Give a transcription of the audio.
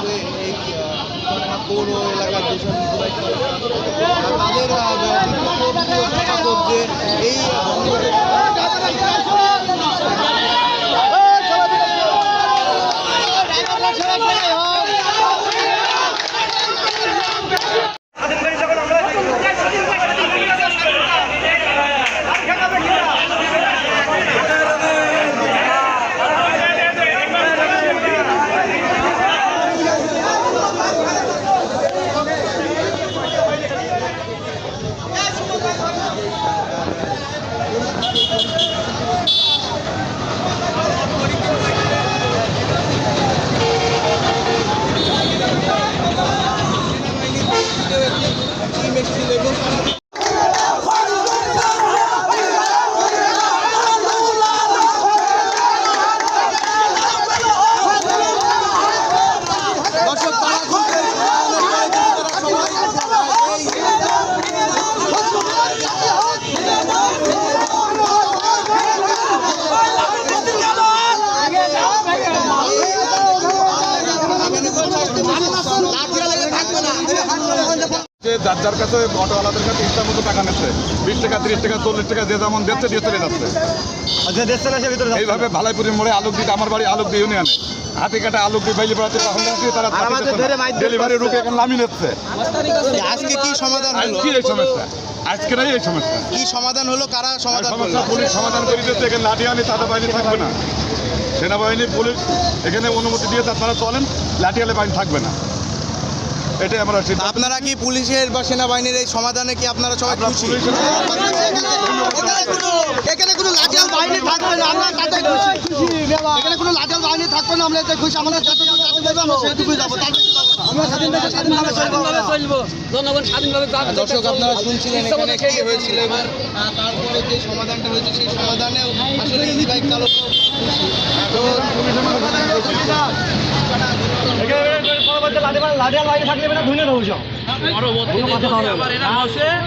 যে এই আহ, পৌর এলাকার যেসব তাদের যে এই investindo em. যার যার কাছে অটোওয়ালাদের কাছে ইচ্ছা মতো টাকা নিচ্ছে বিশ টাকা তিরিশ টাকা চল্লিশ টাকা যে যেমন দিচ্ছে দিয়ে চলে যাচ্ছে। এইভাবে ভালাইপুরের মোড়ে আলোক দিতে আমার বাড়ি আলোক দিয়ে ইউনিয়নে। হাতি কাটা আলোক দিয়ে বাইলি বেড়াতে তারা ডেলিভারি রুকে এখন নামিয়ে নিচ্ছে। আজকে কি সমাধান হলো? আজকে এই সমস্যা। আজকেরাই এই সমস্যা। কি সমাধান হলো? কারা সমাধান সমস্যা পুলিশ সমাধান করে দিচ্ছে এখানে লাঠি আনি তাদের বাহিনী থাকবে না। সেনাবাহিনী পুলিশ এখানে অনুমতি দিয়ে তারা চলেন লাঠি আলে বাহিনী থাকবে না। এটাই আমরা আপনারা কি পুলিশের বা সেনাবাহিনীর এই সমাধানে কি আপনারা সবাই খুশি? এখানে কোনো- লাঠিয়াল বাহিনী থাকবে না আমরা তাতে খুশি। এখানে কোনো লাঠিয়াল বাহিনী থাকবে না আমরা এতে খুশি। আমাদের যাতে আমরা সেটুকুই যাব। তার বেশি আমরা স্বাধীনভাবে স্বাধীনভাবে চলবো। জনগণ স্বাধীনভাবে দর্শক আপনারা শুনছিলেন এখানে কি হয়েছিল এবং আহ, তারপরে যে সমাধানটা হয়েছে সেই সমাধানেও আসলে চালক লাঠিয়াল বাহিনী থাকলে ধুনে দেবো পরবর্তীতে